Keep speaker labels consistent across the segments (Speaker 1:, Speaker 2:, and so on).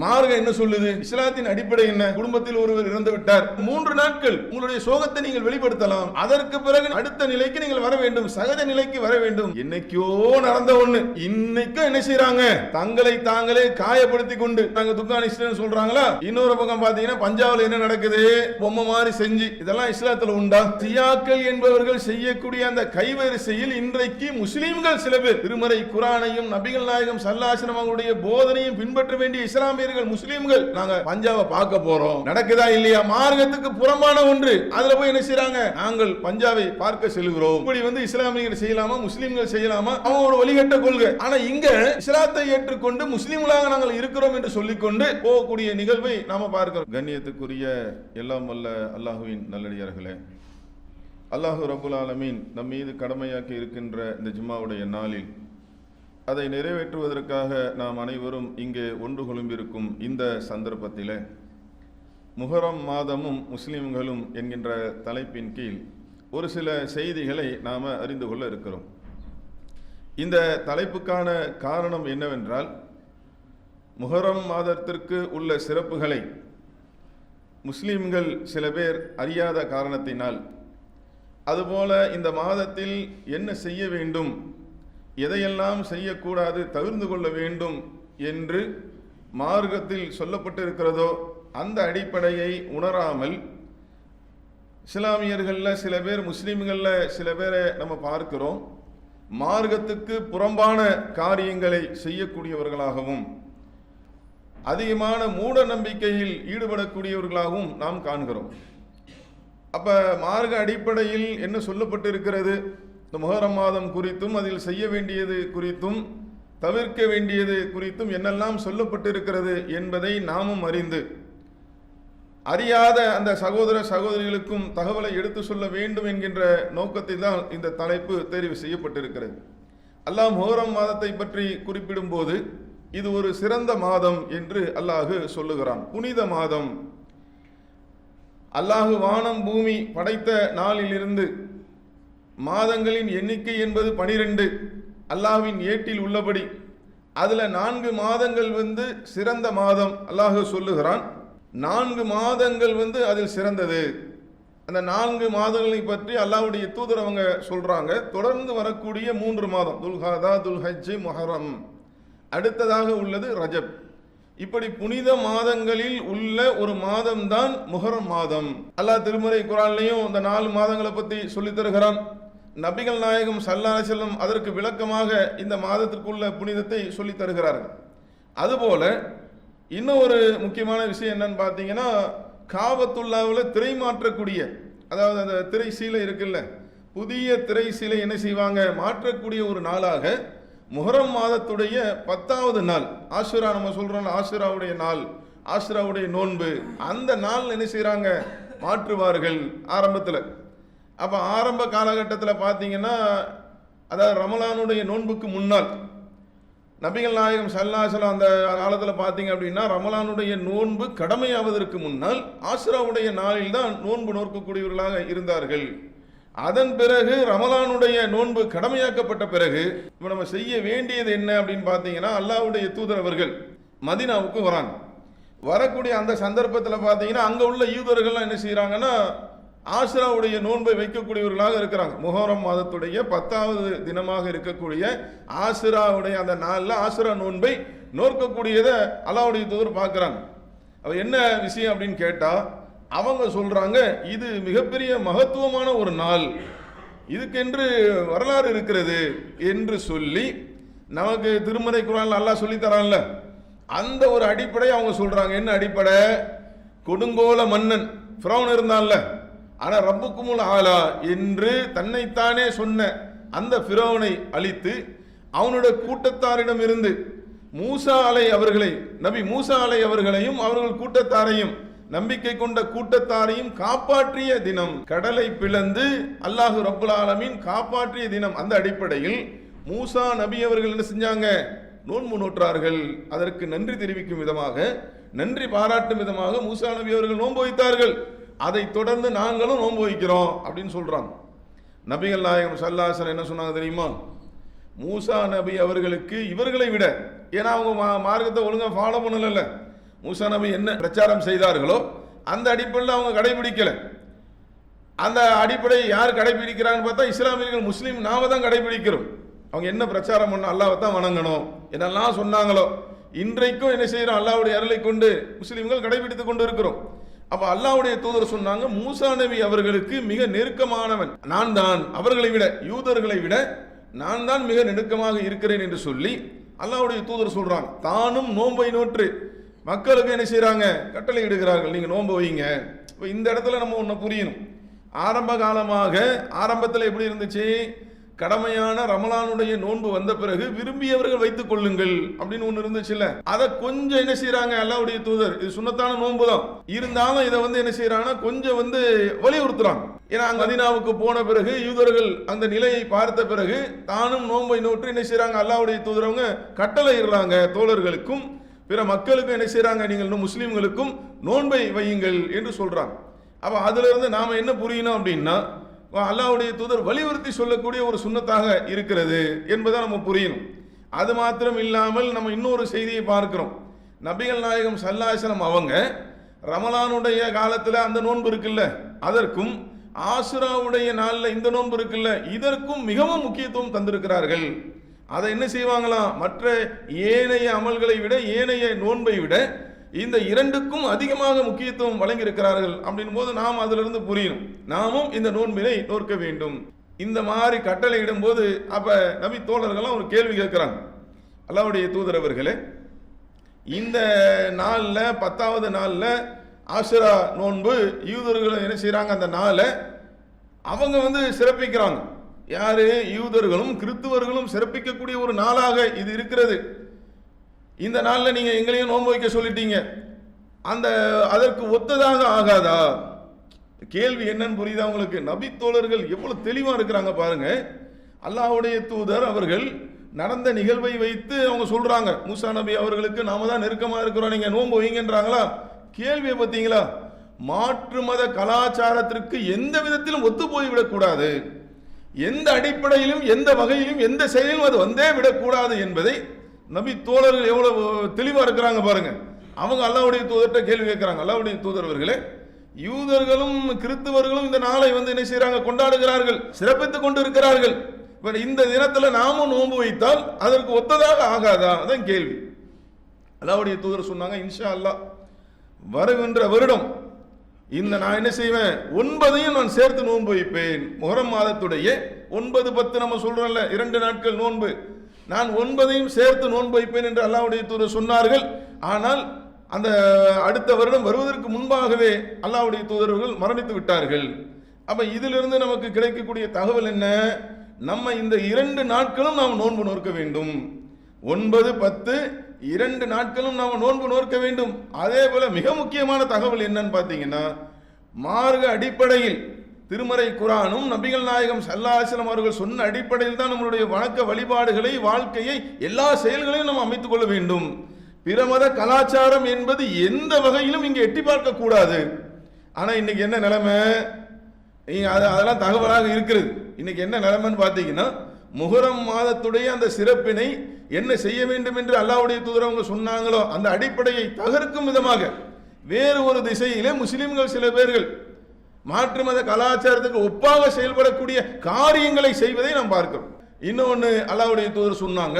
Speaker 1: மார்க்கம் என்ன சொல்லுது? இஸ்லாத்தின் அடிப்படை என்ன? குடும்பத்தில் ஒருவர் இறந்து விட்டார். மூன்று நாட்கள் உங்களுடைய சோகத்தை நீங்கள் வெளிப்படுத்தலாம். அதற்கு பிறகு அடுத்த நிலைக்கு நீங்கள் வர வேண்டும். சகஜ நிலைக்கு வர வேண்டும். என்னைக்கோ நடந்த ஒண்ணு. இன்னைக்கும் என்ன செய்யறாங்க தங்களை தாங்களே காயப்படுத்தி கொண்டு நாங்க துக்கானிஸ்டன் சொல்றாங்களா? இன்னொரு பக்கம் பாத்தீங்கன்னா பஞ்சாப்ல என்ன நடக்குது? பொம்மை மாதிரி செஞ்சு. இதெல்லாம் இஸ்லாத்துல உண்டா? சியாக்கள் என்பவர்கள் செய்யக்கூடிய அந்த கைவரிசையில் இன்றைக்கு முஸ்லீம்கள் சில பேர். திருமறை குரானையும் நபிகள் நாயகம் சல்லாசனம் அவங்களுடைய போதனையும் பின்பற்ற வேண்டிய இஸ்லாமியர்கள் முஸ்லீம்கள் நாங்க பஞ்சாபை பார்க்க போறோம். நடக்குதா இல்லையா? மார்க்கத்துக்கு புறம்பான ஒன்று. அதுல போய் என்ன செய்யறாங்க நாங்கள் பஞ்சாபை பார்க்க செல்கிறோம். இப்படி வந்து இஸ்லாமியர்கள் செய்யலாமா முஸ்லீம்கள் செய்யலாமா? அவங்களோட வழிகட்ட கொள்கை. ஆனா இங்க இஸ்லாத்தை ஏற்றுக்கொண்டு முஸ்லீம்களாக நாங்கள் இருக்கிறோம் என்று சொல்லிக்கொண்டு போகக்கூடிய நிகழ்வை நாம பார்க்கிறோம். கண்ணியத்துக்குரிய எல்லாம் வல்ல அல்லாஹுவின் நல்லடியார்களே அல்லாஹு ரபுல் ஆலமீன் நம் மீது கடமையாக்கி இருக்கின்ற இந்த ஜும்மாவுடைய நாளில் அதை நிறைவேற்றுவதற்காக நாம் அனைவரும் இங்கே ஒன்று கொழும்பிருக்கும் இந்த சந்தர்ப்பத்தில் முகரம் மாதமும் முஸ்லிம்களும் என்கின்ற தலைப்பின் கீழ் ஒரு சில செய்திகளை நாம் அறிந்து கொள்ள இருக்கிறோம். இந்த தலைப்புக்கான காரணம் என்னவென்றால் முஹரம் மாதத்திற்கு உள்ள சிறப்புகளை முஸ்லிம்கள் சில பேர் அறியாத காரணத்தினால் அதுபோல இந்த மாதத்தில் என்ன செய்ய வேண்டும் எதையெல்லாம் செய்யக்கூடாது தவிர்ந்து கொள்ள வேண்டும் என்று மார்க்கத்தில் சொல்லப்பட்டிருக்கிறதோ அந்த அடிப்படையை உணராமல் இஸ்லாமியர்களில் சில பேர் முஸ்லீம்களில் சில பேரை நம்ம பார்க்கிறோம். மார்க்கத்துக்கு புறம்பான காரியங்களை செய்யக்கூடியவர்களாகவும் அதிகமான மூட நம்பிக்கையில் ஈடுபடக்கூடியவர்களாகவும் நாம் காண்கிறோம். அப்போ மார்க்க அடிப்படையில் என்ன சொல்லப்பட்டிருக்கிறது? இந்த முகரம் மாதம் குறித்தும் அதில் செய்ய வேண்டியது குறித்தும் தவிர்க்க வேண்டியது குறித்தும் என்னெல்லாம் சொல்லப்பட்டிருக்கிறது என்பதை நாமும் அறிந்து அறியாத அந்த சகோதர சகோதரிகளுக்கும் தகவலை எடுத்து சொல்ல வேண்டும் என்கின்ற நோக்கத்தில் தான் இந்த தலைப்பு தெரிவு செய்யப்பட்டிருக்கிறது. அல்லாஹ் முகரம் மாதத்தை பற்றி குறிப்பிடும்போது இது ஒரு சிறந்த மாதம் என்று அல்லாஹு சொல்லுகிறான். புனித மாதம். அல்லாஹு வானம் பூமி படைத்த நாளிலிருந்து மாதங்களின் எண்ணிக்கை என்பது பனிரெண்டு. அல்லாஹ்வின் ஏட்டில் உள்ளபடி. அதில் நான்கு மாதங்கள் வந்து சிறந்த மாதம் அல்லாஹ் சொல்லுகிறான். நான்கு மாதங்கள் வந்து அதில் சிறந்தது. அந்த நான்கு மாதங்களை பற்றி அல்லாவுடைய தூதர் அவங்க சொல்கிறாங்க தொடர்ந்து வரக்கூடிய மூன்று மாதம் துல்ஹாதா துல்ஹஜ் மொஹரம். அடுத்ததாக உள்ளது ரஜப். இப்படி புனித மாதங்களில் உள்ள ஒரு மாதம்தான் முஹரம் மாதம். அல்லாஹ் திருமறை குரான்லையும் இந்த நாலு மாதங்களை பற்றி சொல்லித் தருகிறான். நபிகள் நாயகம் சல்லா செல்லம் அதற்கு விளக்கமாக இந்த மாதத்திற்குள்ள புனிதத்தை சொல்லித் தருகிறார்கள். அதுபோல இன்னும் ஒரு முக்கியமான விஷயம் என்னன்னு பார்த்தீங்கன்னா காபத்துல்லாவில் திரை மாற்றக்கூடிய அதாவது அந்த திரை சீலை இருக்குல்ல புதிய திரை சீலை என்ன செய்வாங்க? மாற்றக்கூடிய ஒரு நாளாக முஹரம் மாதத்துடைய பத்தாவது நாள் ஆசுரா நம்ம சொல்றோம் ஆசுராவுடைய நாள் ஆசுராவுடைய நோன்பு அந்த நாள் என்ன செய்கிறாங்க மாற்றுவார்கள் ஆரம்பத்தில். அப்போ ஆரம்ப காலகட்டத்தில் பார்த்தீங்கன்னா அதாவது ரமலானுடைய நோன்புக்கு முன்னால் நபிகள் நாயகம் சல்லாசலம் அந்த காலத்தில் பார்த்தீங்க அப்படின்னா ரமலானுடைய நோன்பு கடமையாவதற்கு முன்னால் ஆசிராவுடைய நாளில் தான் நோன்பு நோக்கக்கூடியவர்களாக இருந்தார்கள். அதன் பிறகு ரமலானுடைய நோன்பு கடமையாக்கப்பட்ட பிறகு இப்போ நம்ம செய்ய வேண்டியது என்ன அப்படின்னு பார்த்தீங்கன்னா அல்லாஹ்வுடைய தூதர் அவர்கள் மதினாவுக்கு வராங்க. வரக்கூடிய அந்த சந்தர்ப்பத்தில் பார்த்தீங்கன்னா அங்கே உள்ள யூதர்கள்லாம் என்ன செய்கிறாங்கன்னா ஆசிராவுடைய நோன்பை வைக்கக்கூடியவர்களாக இருக்கிறாங்க. முகரம் மாதத்துடைய பத்தாவது தினமாக இருக்கக்கூடிய ஆசிராவுடைய அந்த நாளில் ஆசிரா நோன்பை நோக்கக்கூடியதை அல்லாவுடைய தூதர் பார்க்குறாங்க. அவள் என்ன விஷயம் அப்படின்னு கேட்டால் அவங்க சொல்கிறாங்க இது மிகப்பெரிய மகத்துவமான ஒரு நாள். இதுக்கென்று வரலாறு இருக்கிறது என்று சொல்லி நமக்கு திருமறை குரான் நல்லா சொல்லித்தரான்ல அந்த ஒரு அடிப்படை அவங்க சொல்கிறாங்க என்ன அடிப்படை? கொடுங்கோல மன்னன். ஃப்ரௌன் இருந்தான்ல. ஆனால் ரப்புக்குமுல் ஆலா என்று தன்னைத்தானே சொன்ன அந்த ஃபிரோனை அழித்து அவனுடைய கூட்டத்தாரிடம் இருந்து மூசா அலை அவர்களை நபி மூசா அலை அவர்களையும் அவர்கள் கூட்டத்தாரையும் நம்பிக்கை கொண்ட கூட்டத்தாரையும் காப்பாற்றிய தினம் கடலை பிளந்து அல்லாஹு ரப்புல் ஆலமின் காப்பாற்றிய தினம் அந்த அடிப்படையில் மூசா நபி அவர்கள் என்ன செஞ்சாங்க? நோன்பு நோற்றார்கள். அதற்கு நன்றி தெரிவிக்கும் விதமாக நன்றி பாராட்டும் விதமாக மூசா நபி அவர்கள் நோன்பு வைத்தார்கள். அதை தொடர்ந்து நாங்களும் நோன்பு வைக்கிறோம் அப்படின்னு சொல்கிறாங்க நபிகள் நாயகம் சல்லாசன் என்ன சொன்னாங்க தெரியுமா? மூசா நபி அவர்களுக்கு இவர்களை விட ஏன்னா அவங்க மா- மார்க்கத்தை ஒழுங்காக ஃபாலோ பண்ணல மூசா நபி என்ன பிரச்சாரம் செய்தார்களோ அந்த அடிப்படையில் அவங்க கடைபிடிக்கலை. அந்த அடிப்படை யார் கடைபிடிக்கிறான்னு பார்த்தா இஸ்லாமியர்கள் முஸ்லீம் நாம தான் கடைபிடிக்கிறோம். அவங்க என்ன பிரச்சாரம் பண்ண அல்லாவை தான் வணங்கணும். என்னெல்லாம் சொன்னாங்களோ இன்றைக்கும் என்ன செய்கிறோம் அல்லாவுடைய அருளை கொண்டு முஸ்லீம்கள் கடைபிடித்து கொண்டு இருக்கிறோம். அப்ப அல்லாவுடைய தூதர் சொன்னாங்க மூசா நபி அவர்களுக்கு மிக நெருக்கமானவன். நான் தான் அவர்களை விட யூதர்களை விட நான் தான் மிக நெருக்கமாக இருக்கிறேன் என்று சொல்லி அல்லாவுடைய தூதர் சொல்றாங்க. தானும் நோன்பை நோற்று மக்களுக்கு என்ன செய்கிறாங்க கட்டளை இடுகிறார்கள் நீங்க நோன்பு வைங்க. இப்போ இந்த இடத்துல நம்ம ஒன்று புரியணும். ஆரம்ப காலமாக ஆரம்பத்தில் எப்படி இருந்துச்சு? கடமையான ரமலானுடைய நோன்பு வந்த பிறகு விரும்பியவர்கள் வைத்துக் கொள்ளுங்கள் அப்படின்னு ஒன்று இருந்துச்சுல்ல? அதை கொஞ்சம் என்ன செய்யறாங்க அல்லாவுடைய தூதர்? இது சுண்ணத்தான நோன்பு தான். இருந்தாலும் இதை வந்து என்ன செய்யறாங்கன்னா கொஞ்சம் வந்து வலியுறுத்துறாங்க. ஏன்னா அங்க மதினாவுக்கு போன பிறகு யூதர்கள் அந்த நிலையை பார்த்த பிறகு தானும் நோன்பை நோற்று என்ன செய்யறாங்க அல்லாவுடைய தூதரவங்க கட்டளை இடுறாங்க தோழர்களுக்கும் பிற மக்களுக்கும் என்ன செய்யறாங்க நீங்கள் இன்னும் முஸ்லீம்களுக்கும் நோன்பை வையுங்கள் என்று சொல்றாங்க. அப்ப அதுல இருந்து நாம என்ன புரியணும் அப்படின்னா அல்லாவுடைய தூதர் வலியுறுத்தி சொல்லக்கூடிய ஒரு சுண்ணத்தாக இருக்கிறது என்பதை நம்ம புரியணும். அது மாத்திரம் இல்லாமல் நம்ம இன்னொரு செய்தியை பார்க்கிறோம். நபிகள் நாயகம் சல்லாசனம் அவங்க ரமலானுடைய காலத்தில் அந்த நோன்பு இருக்குல்ல அதற்கும் ஆசுராவுடைய நாளில் இந்த நோன்பு இருக்குல்ல இதற்கும் மிகவும் முக்கியத்துவம் தந்திருக்கிறார்கள். அதை என்ன செய்வாங்களாம்? மற்ற ஏனைய அமல்களை விட ஏனைய நோன்பை விட இந்த இரண்டுக்கும் அதிகமாக முக்கியத்துவம் வழங்கியிருக்கிறார்கள் அப்படின் போது நாம் அதிலிருந்து புரியணும் நாமும் இந்த நோன்பினை நோக்க வேண்டும். இந்த மாதிரி கட்டளையிடும் போது அப்ப நபி தோழர்கள்லாம் ஒரு கேள்வி கேட்கிறாங்க. அல்லாவுடைய தூதரவர்களே இந்த நாளில் பத்தாவது நாளில் ஆசிரா நோன்பு யூதர்களும் என்ன செய்கிறாங்க அந்த நாளை? அவங்க வந்து சிறப்பிக்கிறாங்க. யாரு? யூதர்களும் கிறித்துவர்களும் சிறப்பிக்கக்கூடிய ஒரு நாளாக இது இருக்கிறது. இந்த நாளில் நீங்கள் எங்களையும் நோன்பு வைக்க சொல்லிட்டீங்க. அந்த அதற்கு ஒத்ததாக ஆகாதா? கேள்வி என்னன்னு புரியுதா உங்களுக்கு? நபி தோழர்கள் எவ்வளோ தெளிவாக இருக்கிறாங்க பாருங்க. அல்லாஹ்வுடைய தூதர் அவர்கள் நடந்த நிகழ்வை வைத்து அவங்க சொல்றாங்க. மூசா நபி அவர்களுக்கு நாம தான் நெருக்கமாக இருக்கிறோம் நீங்கள் நோன்பு வைங்கன்றாங்களா? கேள்வியை பார்த்தீங்களா? மாற்று மத கலாச்சாரத்திற்கு எந்த விதத்திலும் ஒத்து போய்விடக்கூடாது எந்த அடிப்படையிலும் எந்த வகையிலும் எந்த செயலிலும் அது வந்தே விடக்கூடாது என்பதை நபி தோழர்கள் எவ்வளவு தெளிவாக இருக்கிறாங்க பாருங்க. அவங்க அல்லாவுடைய தூதர்கிட்ட கேள்வி கேட்கிறாங்க. அல்லாவுடைய தூதர்வர்களே யூதர்களும் கிறிஸ்துவர்களும் இந்த நாளை வந்து என்ன செய்கிறாங்க கொண்டாடுகிறார்கள் சிறப்பித்துக் கொண்டு இருக்கிறார்கள் இப்போ இந்த தினத்தில் நாமும் நோன்பு வைத்தால் அதற்கு ஒத்ததாக ஆகாதா? அதான் கேள்வி. அல்லாவுடைய தூதர் சொன்னாங்க இன்ஷா அல்லாஹ் வருகின்ற வருடம் இந்த நான் என்ன செய்வேன்? ஒன்பதையும் நான் சேர்த்து நோன்பு வைப்பேன். முகரம் மாதத்துடைய ஒன்பது பத்து நம்ம சொல்றோம்ல இரண்டு நாட்கள் நோன்பு. நான் ஒன்பதையும் சேர்த்து நோன்பு வைப்பேன் என்று அல்லாவுடைய தூதர் சொன்னார்கள். ஆனால் அந்த அடுத்த வருடம் வருவதற்கு முன்பாகவே அல்லாவுடைய தூதர்கள் மரணித்து விட்டார்கள். அப்போ இதிலிருந்து நமக்கு கிடைக்கக்கூடிய தகவல் என்ன? நம்ம இந்த இரண்டு நாட்களும் நாம் நோன்பு நோக்க வேண்டும். ஒன்பது பத்து இரண்டு நாட்களும் நாம் நோன்பு நோக்க வேண்டும். அதே போல மிக முக்கியமான தகவல் என்னன்னு பார்த்தீங்கன்னா மார்க அடிப்படையில் திருமறை குரானும் நபிகள் நாயகம் சல்லாசலம் அவர்கள் சொன்ன அடிப்படையில் தான் நம்மளுடைய வணக்க வழிபாடுகளை வாழ்க்கையை எல்லா செயல்களையும் நாம் அமைத்துக் கொள்ள வேண்டும். பிரமத கலாச்சாரம் என்பது எந்த வகையிலும் இங்கே எட்டி பார்க்க கூடாது. இன்னைக்கு என்ன நிலைமை? அது அதெல்லாம் தகவலாக இருக்கிறது. இன்னைக்கு என்ன நிலைமைன்னு பார்த்தீங்கன்னா முகரம் மாதத்துடைய அந்த சிறப்பினை என்ன செய்ய வேண்டும் என்று அல்லாவுடைய தூதரவங்க சொன்னாங்களோ அந்த அடிப்படையை தகர்க்கும் விதமாக வேறு ஒரு திசையிலே முஸ்லிம்கள் சில பேர்கள் மாற்று மத கலாச்சாரத்துக்கு ஒப்பாக செயல்படக்கூடிய காரியங்களை செய்வதை நாம் பார்க்கிறோம். இன்னொன்று அல்லாவுடைய தூதர் சொன்னாங்க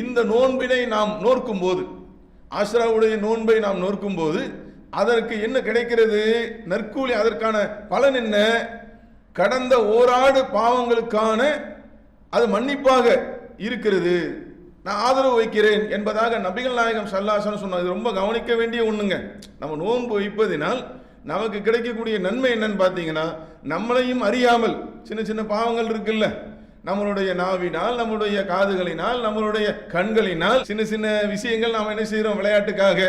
Speaker 1: இந்த நோன்பினை நாம் நோக்கும் போது ஆஷ்ராவுடைய நோன்பை நாம் நோக்கும் போது அதற்கு என்ன கிடைக்கிறது? நற்கூலி அதற்கான பலன் என்ன? கடந்த ஓராடு பாவங்களுக்கான அது மன்னிப்பாக இருக்கிறது. நான் ஆதரவு வைக்கிறேன் என்பதாக நபிகள் நாயகம் சல்லாசன் சொன்னது ரொம்ப கவனிக்க வேண்டிய ஒண்ணுங்க. நம்ம நோன்பு வைப்பதினால் நமக்கு கிடைக்கக்கூடிய நன்மை என்னன்னு பார்த்தீங்கன்னா நம்மளையும் அறியாமல் சின்ன சின்ன பாவங்கள் இருக்குல்ல. நம்மளுடைய நாவினால் நம்மளுடைய காதுகளினால் நம்மளுடைய கண்களினால் சின்ன சின்ன விஷயங்கள் நாம் என்ன செய்கிறோம் விளையாட்டுக்காக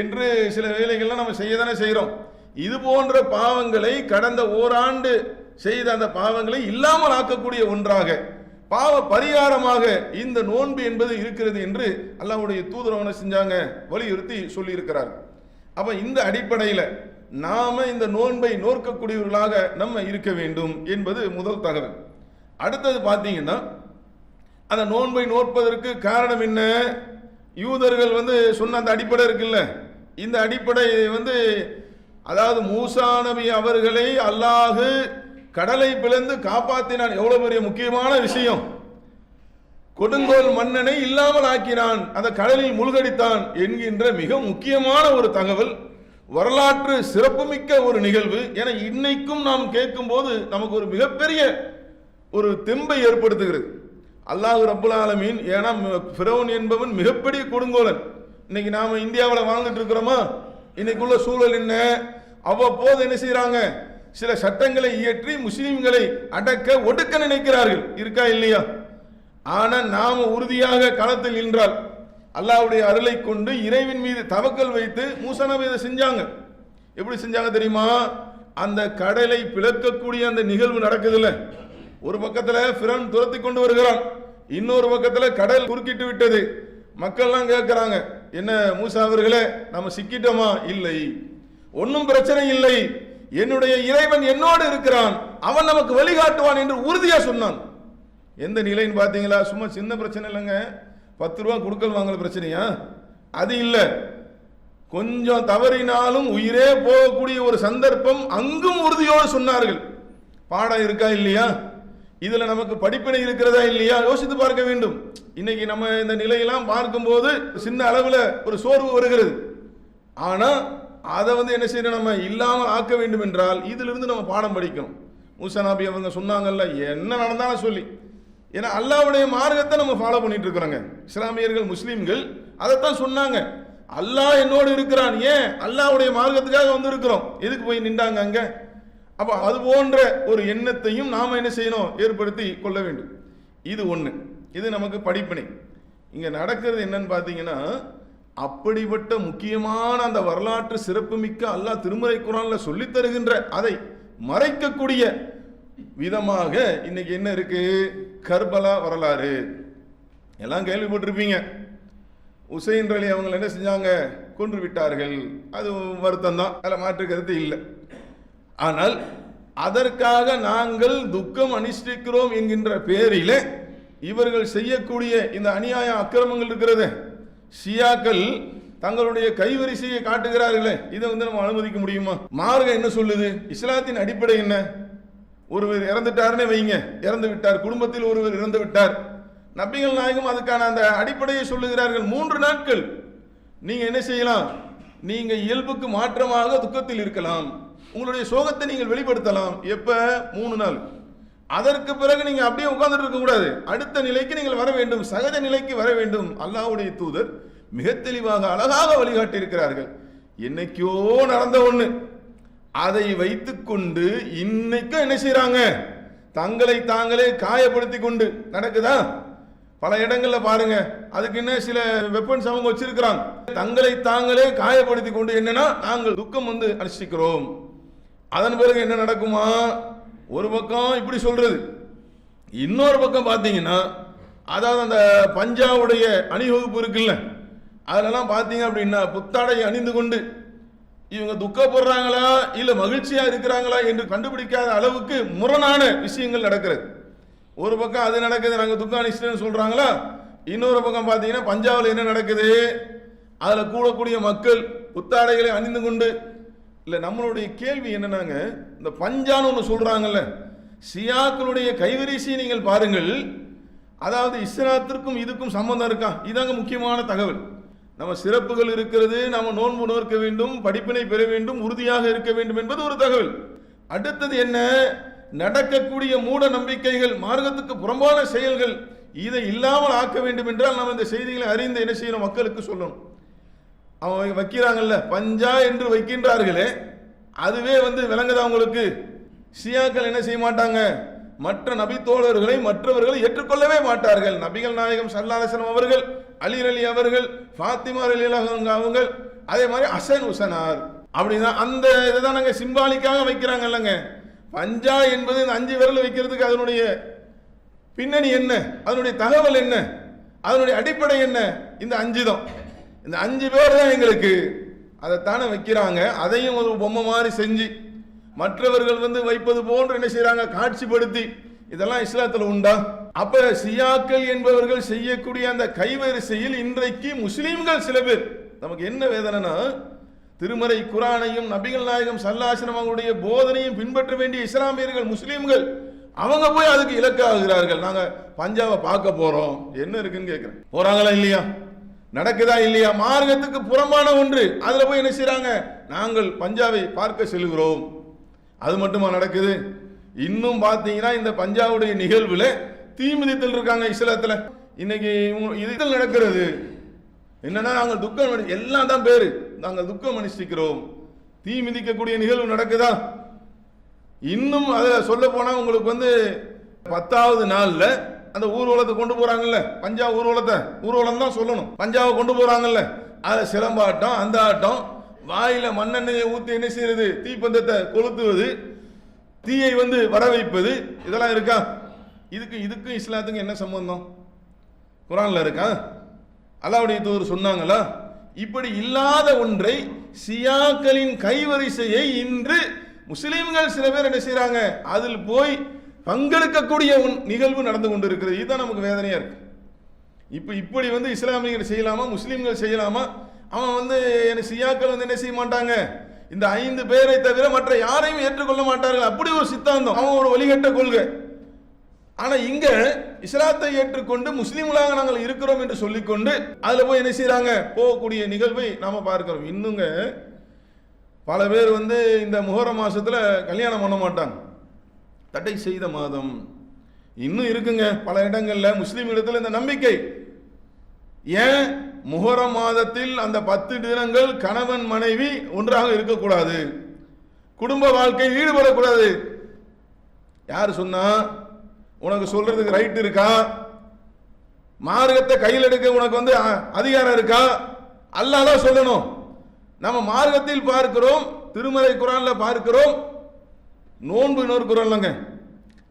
Speaker 1: என்று சில வேலைகள்லாம் நம்ம செய்ய தானே செய்கிறோம். இது போன்ற பாவங்களை கடந்த ஓராண்டு செய்த அந்த பாவங்களை இல்லாமல் ஆக்கக்கூடிய ஒன்றாக பாவ பரிகாரமாக இந்த நோன்பு என்பது இருக்கிறது என்று அல்லாவுடைய தூதரவனை செஞ்சாங்க வலியுறுத்தி சொல்லியிருக்கிறார். அப்போ இந்த அடிப்படையில் நாம் இந்த நோன்பை நோக்கக்கூடியவர்களாக நம்ம இருக்க வேண்டும் என்பது முதல் தகவல். அடுத்தது பார்த்தீங்கன்னா அந்த நோன்பை நோற்பதற்கு காரணம் என்ன? யூதர்கள் வந்து சொன்ன அந்த அடிப்படை இருக்குல்ல? இந்த அடிப்படை வந்து அதாவது மூசா நபி அவர்களை அல்லாஹு கடலை பிளந்து காப்பாற்றினான் எவ்வளோ பெரிய முக்கியமான விஷயம். கொடுங்கோல் மன்னனை இல்லாமல் ஆக்கினான். அந்த கடலில் மூழ்கடித்தான் என்கின்ற மிக முக்கியமான ஒரு தகவல். வரலாற்று சிறப்புமிக்க ஒரு நிகழ்வு. என இன்னைக்கும் நாம் கேட்கும்போது நமக்கு ஒரு மிகப்பெரிய ஒரு தெம்பை ஏற்படுத்துகிறது. அல்லாஹ் ரபுல் ஆலமீன் ஏன்னா ஃபிரௌன் என்பவன் மிகப்பெரிய கொடுங்கோலன். இன்னைக்கு நாம இந்தியாவில் வாழ்ந்துட்டு இருக்கிறோமா? இன்னைக்குள்ள சூழல் என்ன? அவ்வப்போது என்ன செய்கிறாங்க சில சட்டங்களை இயற்றி முஸ்லீம்களை அடக்க ஒடுக்க நினைக்கிறார்கள். இருக்கா இல்லையா? ஆனால் நாம் உறுதியாக களத்தில் நின்றால் அல்லாவுடைய அருளை கொண்டு இறைவின் மீது தவக்கல் வைத்து மூசா நபி இதை செஞ்சாங்க. எப்படி செஞ்சாங்க தெரியுமா? அந்த கடலை பிளக்கக்கூடிய அந்த நிகழ்வு நடக்குதுல்ல. ஒரு பக்கத்தில் ஃபிரன் துரத்தி கொண்டு வருகிறான். இன்னொரு பக்கத்தில் கடல் குறுக்கிட்டு விட்டது. மக்கள்லாம் கேட்குறாங்க என்ன மூசா அவர்களே நம்ம சிக்கிட்டோமா? இல்லை. ஒன்றும் பிரச்சனை இல்லை. என்னுடைய இறைவன் என்னோடு இருக்கிறான். அவன் நமக்கு வழிகாட்டுவான் என்று உறுதியாக சொன்னான். எந்த நிலைன்னு பார்த்தீங்களா? சும்மா சின்ன பிரச்சனை இல்லைங்க. பத்து ரூபா கொடுக்கல் வாங்கல பிரச்சனையா? அது இல்லை. கொஞ்சம் தவறினாலும் உயிரே போகக்கூடிய ஒரு சந்தர்ப்பம் அங்கும் உறுதியோடு சொன்னார்கள். பாடம் இருக்கா இல்லையா? இதில் நமக்கு படிப்பினை இருக்கிறதா இல்லையா? யோசித்து பார்க்க வேண்டும். இன்னைக்கு நம்ம இந்த நிலையெல்லாம் பார்க்கும்போது சின்ன அளவில் ஒரு சோர்வு வருகிறது. ஆனால் அதை வந்து என்ன செய்யணும்? நம்ம இல்லாமல் ஆக்க வேண்டும் என்றால் இதிலிருந்து நம்ம பாடம் படிக்கணும். மூசா நபி அவங்க சொன்னாங்கல்ல என்ன நடந்தாலும் சொல்லி. ஏன்னா அல்லாவுடைய மார்க்கத்தை நம்ம ஃபாலோ பண்ணிட்டு இருக்கிறோங்க. இஸ்லாமியர்கள் முஸ்லீம்கள் அதைத்தான் சொன்னாங்க. அல்லாஹ் என்னோடு இருக்கிறான். ஏன்? அல்லாஹ்வுடைய மார்க்கத்துக்காக வந்திருக்கிறோம். எதுக்கு போய் நின்றாங்க அங்க? அப்ப அது போன்ற ஒரு எண்ணத்தையும் நாம என்ன செய்யணும்? ஏற்படுத்தி கொள்ள வேண்டும். இது ஒண்ணு. இது நமக்கு படிப்பினை. இங்க நடக்கிறது என்னன்னு பார்த்தீங்கன்னா அப்படிப்பட்ட முக்கியமான அந்த வரலாற்று சிறப்புமிக்க அல்லாஹ் திருமறை குரான்ல சொல்லித் தருகின்ற அதை மறைக்கக்கூடிய விதமாக இன்னைக்கு என்ன இருக்கு? கர்பலா வரலாறு. எல்லாம் கேள்விப்பட்டிருப்பீங்க. உசைன் அலி அவங்க என்ன செஞ்சாங்க? கொன்று விட்டார்கள். அது வருத்தம் தான் அதில் மாற்று கருத்து இல்லை. ஆனால் அதற்காக நாங்கள் துக்கம் அனுஷ்டிக்கிறோம் என்கின்ற பேரில் இவர்கள் செய்யக்கூடிய இந்த அநியாய அக்கிரமங்கள் இருக்கிறது. ஷியாக்கள் தங்களுடைய கைவரிசையை காட்டுகிறார்களே. இதை வந்து நம்ம அனுமதிக்க முடியுமா? மார்க்கம் என்ன சொல்லுது? இஸ்லாத்தின் அடிப்படை என்ன? ஒருவர் இறந்துட்டாருன்னு வைங்க. இறந்து விட்டார். குடும்பத்தில் ஒருவர் இறந்து விட்டார். நபிகள் நாயகம் அதுக்கான அந்த அடிப்படையை சொல்லுகிறார்கள். மூன்று நாட்கள். நீங்க என்ன செய்யலாம்? நீங்க இயல்புக்கு மாற்றமாக துக்கத்தில் இருக்கலாம். உங்களுடைய சோகத்தை நீங்கள் வெளிப்படுத்தலாம். எப்ப? மூணு நாள். அதற்கு பிறகு நீங்க அப்படியே உட்கார்ந்துட்டு இருக்க கூடாது. அடுத்த நிலைக்கு நீங்கள் வர வேண்டும். சகஜ நிலைக்கு வர வேண்டும். அல்லாவுடைய தூதர் மிக தெளிவாக அழகாக வழிகாட்டி இருக்கிறார்கள் என்னைக்கோ நடந்த ஒன்று அதை வைத்துக்கொண்டு இன்னைக்கும் என்ன செய்கிறாங்க தங்களை தாங்களே காயப்படுத்தி கொண்டு நடக்குதா? பல இடங்கள்ல பாருங்க அதுக்கு என்ன சில வெப்பன்ஸ் அவங்க வச்சிருக்கிறாங்க. தங்களை தாங்களே காயப்படுத்தி கொண்டு என்னன்னா நாங்கள் துக்கம் வந்து அனுஷ்டிக்கிறோம். அதன் பிறகு என்ன நடக்குமா? ஒரு பக்கம் இப்படி சொல்றது. இன்னொரு பக்கம் பார்த்தீங்கன்னா அதாவது அந்த பஞ்சாவுடைய அணிவகுப்பு இருக்குல்ல அதுலலாம் பார்த்தீங்க அப்படின்னா புத்தாடை அணிந்து கொண்டு இவங்க துக்கப்படுறாங்களா இல்ல மகிழ்ச்சியா இருக்கிறாங்களா என்று கண்டுபிடிக்காத அளவுக்கு முரணான விஷயங்கள் நடக்கிறது. ஒரு பக்கம் அது நடக்குது நாங்கள் துக்கம் அணிச்சிட்டேன்னு சொல்றாங்களா? இன்னொரு பக்கம் பார்த்தீங்கன்னா பஞ்சாபில் என்ன நடக்குது? அதில் கூடக்கூடிய மக்கள் புத்தாடைகளை அணிந்து கொண்டு இல்லை நம்மளுடைய கேள்வி என்னன்னாங்க இந்த பஞ்சான்னு ஒன்று சொல்கிறாங்கல்ல சியாக்களுடைய கைவரிசையை நீங்கள் பாருங்கள் அதாவது இஸ்லாத்திற்கும் இதுக்கும் சம்பந்தம் இருக்கா? இதாங்க முக்கியமான தகவல். நம்ம சிறப்புகள் இருக்கிறது நம்ம நோன்பு நோக்க வேண்டும் படிப்பினை பெற வேண்டும் உறுதியாக இருக்க வேண்டும் என்பது ஒரு தகவல். அடுத்தது என்ன? நடக்கக்கூடிய மூட நம்பிக்கைகள் மார்க்கத்துக்கு புறம்பான செயல்கள் இதை இல்லாமல் ஆக்க வேண்டும் என்றால் நம்ம இந்த செய்திகளை அறிந்து என்ன செய்யணும்? மக்களுக்கு சொல்லணும். அவங்க வைக்கிறாங்கல்ல பஞ்சா என்று வைக்கின்றார்களே அதுவே வந்து விளங்குதா அவங்களுக்கு ஷியாக்கள் என்ன செய்ய மாட்டாங்க? மற்ற நபி தோழர்களை மற்றவர்களை ஏற்றுக்கொள்ளவே மாட்டார்கள். நபிகள் நாயகம் சல்லாசனம் அவர்கள் அலி அலி அவர்கள் ஃபாத்திமா அலி அவங்க அதே மாதிரி அசன் உசனார். அப்படின்னா அந்த இதை தான் நாங்கள் சிம்பாலிக்காக வைக்கிறாங்க இல்லைங்க. பஞ்சா என்பது இந்த அஞ்சு விரல் வைக்கிறதுக்கு அதனுடைய பின்னணி என்ன? அதனுடைய தகவல் என்ன? அதனுடைய அடிப்படை என்ன? இந்த அஞ்சு தான். இந்த அஞ்சு பேர் தான் எங்களுக்கு. அதைத்தானே வைக்கிறாங்க. அதையும் ஒரு பொம்மை மாதிரி செஞ்சு மற்றவர்கள் வந்து வைப்பது போன்று என்ன செய்யறாங்க காட்சிப்படுத்தி. இதெல்லாம் இஸ்லாத்துல உண்டா? அப்ப சியாக்கள் என்பவர்கள் செய்யக்கூடிய அந்த கைவரிசையில் இன்றைக்கு முஸ்லீம்கள் சில பேர். நமக்கு என்ன வேதனைனா திருமறை குரானையும் நபிகள் நாயகம் சல்லாசனம் அவங்களுடைய போதனையும் பின்பற்ற வேண்டிய இஸ்லாமியர்கள் முஸ்லீம்கள். அவங்க போய் அதுக்கு இலக்காகிறார்கள் நாங்க பஞ்சாபை பார்க்க போறோம். என்ன இருக்குன்னு கேட்கிறேன் போறாங்களா இல்லையா? நடக்குதா இல்லையா? மார்க்கத்துக்கு புறம்பான ஒன்று. அதுல போய் என்ன செய்கிறாங்க நாங்கள் பஞ்சாபை பார்க்க செல்கிறோம். அது மட்டுமா நடக்குது? இன்னும் பார்த்தீங்கன்னா இந்த பஞ்சாவுடைய நிகழ்வில் தீ மிதித்தல் இருக்காங்க இஸ்லாத்தில். இன்னைக்கு இவங்க- நடக்கிறது. என்னன்னா நாங்கள் துக்கம் எல்லாம் தான் பேர். நாங்கள் துக்கம் அனுஷ்டிக்கிறோம். தீ மிதிக்கக்கூடிய நிகழ்வு நடக்குதா? இன்னும் அதில் சொல்ல போனால் உங்களுக்கு வந்து பத்தாவது நாளில் அந்த ஊர்வலத்தை கொண்டு போகிறாங்கல்ல பஞ்சாப் ஊர்வலத்தை. ஊர்வலம் தான் சொல்லணும். பஞ்சாவை கொண்டு போகிறாங்கல்ல அதில் சிலம்பாட்டம் அந்த ஆட்டம் வாயில மண்ணெண்ணெயை ஊற்றி என்ன செய்யறது? தீப்பந்தத்தை கொளுத்துவது தீயை வந்து வர வைப்பது இதெல்லாம் இருக்கா? இதுக்கு இதுக்கும் இஸ்லாத்துக்கும் என்ன சம்பந்தம்? குரான்ல இருக்கா? அல்லாவுடைய தூதர் சொன்னாங்களா? இப்படி இல்லாத ஒன்றை சியாக்களின் கைவரிசையை இன்று முஸ்லீம்கள் சில பேர் என்ன செய்கிறாங்க அதில் போய் பங்கெடுக்கக்கூடிய ஒன் நிகழ்வு நடந்து கொண்டிருக்கிறது. இதுதான் நமக்கு வேதனையா இருக்கு. இப்போ இப்படி வந்து இஸ்லாமியர்கள் செய்யலாமா? முஸ்லீம்கள் செய்யலாமா? அவன் வந்து எனக்கு சியாக்கள் வந்து என்ன செய்ய மாட்டாங்க? இந்த ஐந்து பேரை தவிர மற்ற யாரையும் ஏற்றுக்கொள்ள மாட்டார்கள். அப்படி ஒரு சித்தாந்தம். அவன் ஒரு வழிகட்ட கொள்கை. ஆனா இங்க இஸ்லாத்தை ஏற்றுக்கொண்டு முஸ்லீம்களாக நாங்கள் இருக்கிறோம் என்று சொல்லிக்கொண்டு அதுல போய் என்ன செய்கிறாங்க போகக்கூடிய நிகழ்வை நாம பார்க்கிறோம். இன்னுங்க பல பேர் வந்து இந்த முகர மாசத்துல கல்யாணம் பண்ண மாட்டாங்க. தடை செய்த மாதம். இன்னும் இருக்குங்க. பல இடங்கள்ல முஸ்லீம் இடத்துல இந்த நம்பிக்கை. ஏன்? முகர மாதத்தில் அந்த பத்து தினங்கள் கணவன் மனைவி ஒன்றாக இருக்கக்கூடாது. குடும்ப வாழ்க்கையில் ஈடுபடக்கூடாது. யார் சொன்னா உனக்கு சொல்றதுக்கு ரைட் இருக்கா? மார்க்கத்தை கையில் எடுக்க உனக்கு வந்து அ- அதிகாரம் இருக்கா? அல்லாதான் சொல்லணும். நம்ம மார்க்கத்தில் பார்க்கிறோம் திருமலை குரான்ல பார்க்கிறோம் நோன்பு நோக்கிறோம்லங்க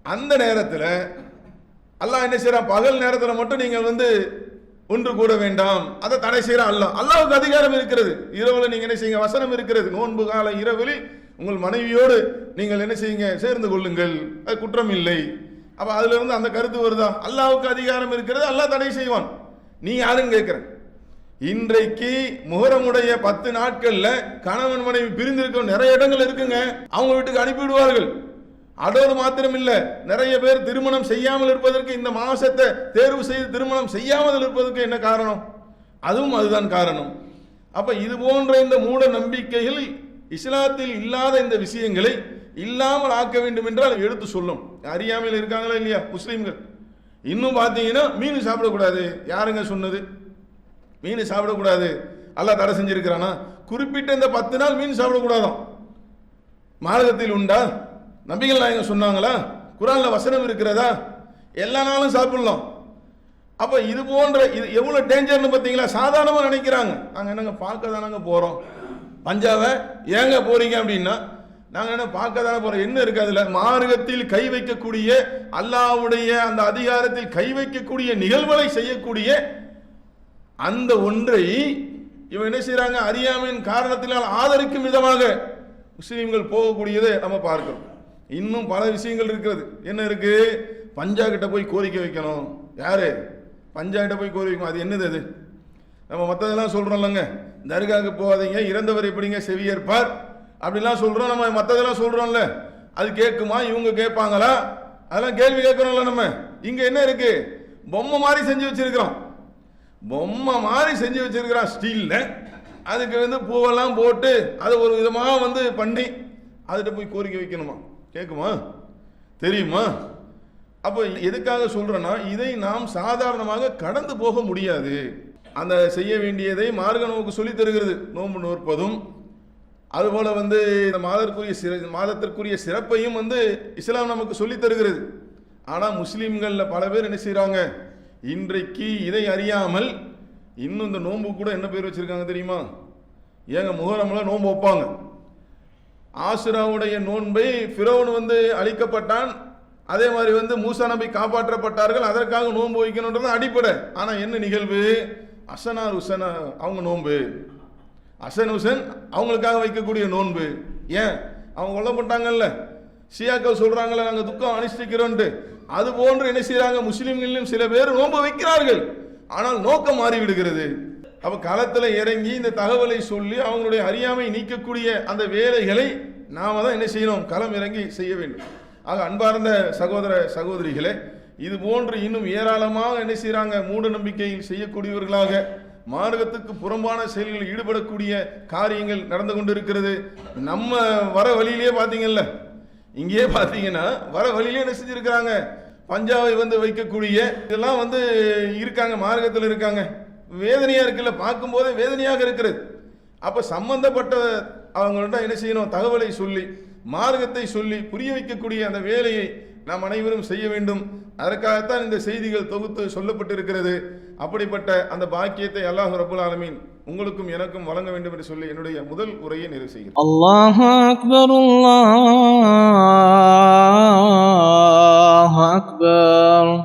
Speaker 1: அந்த நேரத்தில் அல்லாஹ் என்ன செய்யறான் பகல் நேரத்தில் மட்டும் நீங்கள் வந்து ஒன்று கூட வேண்டாம். அதை தடை செய்யறான் அல்லாஹ். அல்லாவுக்கு அதிகாரம் இருக்கிறது. இரவில் நீங்க என்ன செய்யுங்க? வசனம் இருக்கிறது. நோன்பு கால இரவில் உங்கள் மனைவியோடு நீங்கள் என்ன செய்யுங்க? சேர்ந்து கொள்ளுங்கள். அது குற்றம் இல்லை. அப்ப அதுல இருந்து அந்த கருத்து வருதா? அல்லாவுக்கு அதிகாரம் இருக்கிறது. அல்லாஹ் தடை செய்வான். நீ யாருன்னு கேட்கிற இன்றைக்கு முகரமுடைய பத்து நாட்கள்ல கணவன் மனைவி பிரிந்திருக்க நிறைய இடங்கள் இருக்குங்க. அவங்க வீட்டுக்கு அனுப்பிவிடுவார்கள். அதோடு மாத்திரம் நிறைய பேர் திருமணம் செய்யாமல் இருப்பதற்கு இந்த மாசத்தை தேர்வு செய்து திருமணம் செய்யாமல் இருப்பதற்கு என்ன காரணம்? அதுவும் அதுதான் காரணம். அப்போ இது போன்ற இந்த மூட நம்பிக்கையில் இஸ்லாத்தில் இல்லாத இந்த விஷயங்களை இல்லாமல் ஆக்க வேண்டும் என்றால் எடுத்து சொல்லும். அறியாமையில் இருக்காங்களா இல்லையா? முஸ்லீம்கள். இன்னும் பார்த்தீங்கன்னா மீன் சாப்பிடக்கூடாது. யாருங்க சொன்னது? மீன் சாப்பிடக்கூடாது. அல்லா தடை செஞ்சிருக்கிறானா? குறிப்பிட்ட இந்த பத்து நாள் மீன் சாப்பிடக்கூடாதான் மார்க்கத்தில் உண்டா? நபிகள் நாயகம் சொன்னாங்களா? குரானில் வசனம் இருக்கிறதா? எல்லா நாளும் சாப்பிடலாம் அப்போ இது போன்ற இது எவ்வளோ டேஞ்சர்னு பார்த்தீங்களா? சாதாரணமாக நினைக்கிறாங்க. நாங்கள் என்னங்க பார்க்க தானங்க போகிறோம் பஞ்சாபை ஏங்க போகிறீங்க அப்படின்னா நாங்கள் என்ன பார்க்க தானே போகிறோம் என்ன இருக்குது அதில்? மார்க்கத்தில் கை வைக்கக்கூடிய அல்லாவுடைய அந்த அதிகாரத்தில் கை வைக்கக்கூடிய நிகழ்வுகளை செய்யக்கூடிய அந்த ஒன்றை இவன் என்ன செய்கிறாங்க அறியாமையின் காரணத்தினால் ஆதரிக்கும் விதமாக முஸ்லீம்கள் போகக்கூடியதை நம்ம பார்க்கிறோம். இன்னும் பல விஷயங்கள் இருக்கிறது. என்ன இருக்கு? பஞ்சா கிட்ட போய் கோரிக்கை வைக்கணும். யாரு? பஞ்சா கிட்ட போய் கோரி வைக்கணும். அது என்னது அது? நம்ம மற்றதெல்லாம் சொல்கிறோம்லங்க தர்காவுக்கு போகாதீங்க. இறந்தவர் எப்படிங்க செவியேற்பார் அப்படிலாம் சொல்றோம். நம்ம மற்றதெல்லாம் சொல்றோம்ல. அது கேட்குமா? இவங்க கேட்பாங்களா? அதெல்லாம் கேள்வி கேட்கறோம்ல நம்ம. இங்க என்ன இருக்கு? பொம்மை மாதிரி செஞ்சு வச்சிருக்கிறோம். பொம்மை மாதிரி செஞ்சு வச்சிருக்கிறான் ஸ்டீல்ல. அதுக்கு வந்து பூவெல்லாம் போட்டு அதை ஒரு விதமாக வந்து பண்ணி அதுகிட்ட போய் கோரிக்கை வைக்கணுமா? கேட்குமா தெரியுமா? அப்போ எதுக்காக சொல்கிறேன்னா இதை நாம் சாதாரணமாக கடந்து போக முடியாது. அந்த செய்ய வேண்டியதை மார்க்க நமக்கு சொல்லித் தருகிறது. நோன்பு நோற்பதும் அதுபோல் வந்து இந்த மாதத்திற்குரிய சிற மாதத்திற்குரிய சிறப்பையும் வந்து இஸ்லாம் நமக்கு சொல்லி தருகிறது. ஆனால் முஸ்லீம்களில் பல பேர் என்ன செய்கிறாங்க இன்றைக்கு இதை அறியாமல் இன்னும் இந்த நோன்பு கூட என்ன பேர் வச்சுருக்காங்க தெரியுமா? ஏங்க முகரமெல்லாம் நோன்பு வைப்பாங்க. ஆசுராவுடைய நோன்பை ஃபிரோன் வந்து அழிக்கப்பட்டான். அதே மாதிரி வந்து மூசா நபி காப்பாற்றப்பட்டார்கள். அதற்காக நோன்பு வைக்கணுன்றது அடிப்படை. ஆனால் என்ன நிகழ்வு? அசனார் உசனா அவங்க நோன்பு. அசன் உசன் அவங்களுக்காக வைக்கக்கூடிய நோன்பு. ஏன்? அவங்க கொல்லப்பட்டாங்கல்ல ஷியாக்கள் சொல்கிறாங்களே நாங்கள் துக்கம் அனுஷ்டிக்கிறோன்ட்டு. அது போன்று என்ன செய்கிறாங்க முஸ்லீம்களிலும் சில பேர் நோன்பு வைக்கிறார்கள். ஆனால் நோக்கம் மாறிவிடுகிறது. அப்போ களத்தில் இறங்கி இந்த தகவலை சொல்லி அவங்களுடைய அறியாமை நீக்கக்கூடிய அந்த வேலைகளை நாம தான் என்ன செய்யணும்? களம் இறங்கி செய்ய வேண்டும். ஆக அன்பார்ந்த சகோதர சகோதரிகளே இது போன்று இன்னும் ஏராளமாக என்ன செய்கிறாங்க மூட நம்பிக்கையில் செய்யக்கூடியவர்களாக மார்க்கத்துக்கு புறம்பான செயல்களில் ஈடுபடக்கூடிய காரியங்கள் நடந்து கொண்டிருக்கிறது. நம்ம வர வழியிலே பார்த்தீங்கல்ல இங்கேயே பார்த்தீங்கன்னா வர வழியிலே என்ன செஞ்சிருக்கிறாங்க? பஞ்சாவை வந்து வைக்கக்கூடிய இதெல்லாம் வந்து இருக்காங்க மார்க்கத்தில் இருக்காங்க. வேதனையாக இருக்குல்ல பார்க்கும்போதே வேதனையாக இருக்கிறது. அப்போ சம்பந்தப்பட்ட அவங்கள்ட்ட என்ன செய்யணும்? தகவலை சொல்லி மார்க்கத்தை சொல்லி புரிய வைக்கக்கூடிய அந்த வேலையை நாம் அனைவரும் செய்ய வேண்டும். அதற்காகத்தான் இந்த செய்திகள் தொகுத்து சொல்லப்பட்டிருக்கிறது. அப்படிப்பட்ட அந்த பாக்கியத்தை அல்லாஹ் ரபுல் ஆலமீன் உங்களுக்கும் எனக்கும் வழங்க வேண்டும் என்று சொல்லி என்னுடைய முதல் உரையை நிறைவு செய்கிறேன்.
Speaker 2: அல்லாஹ்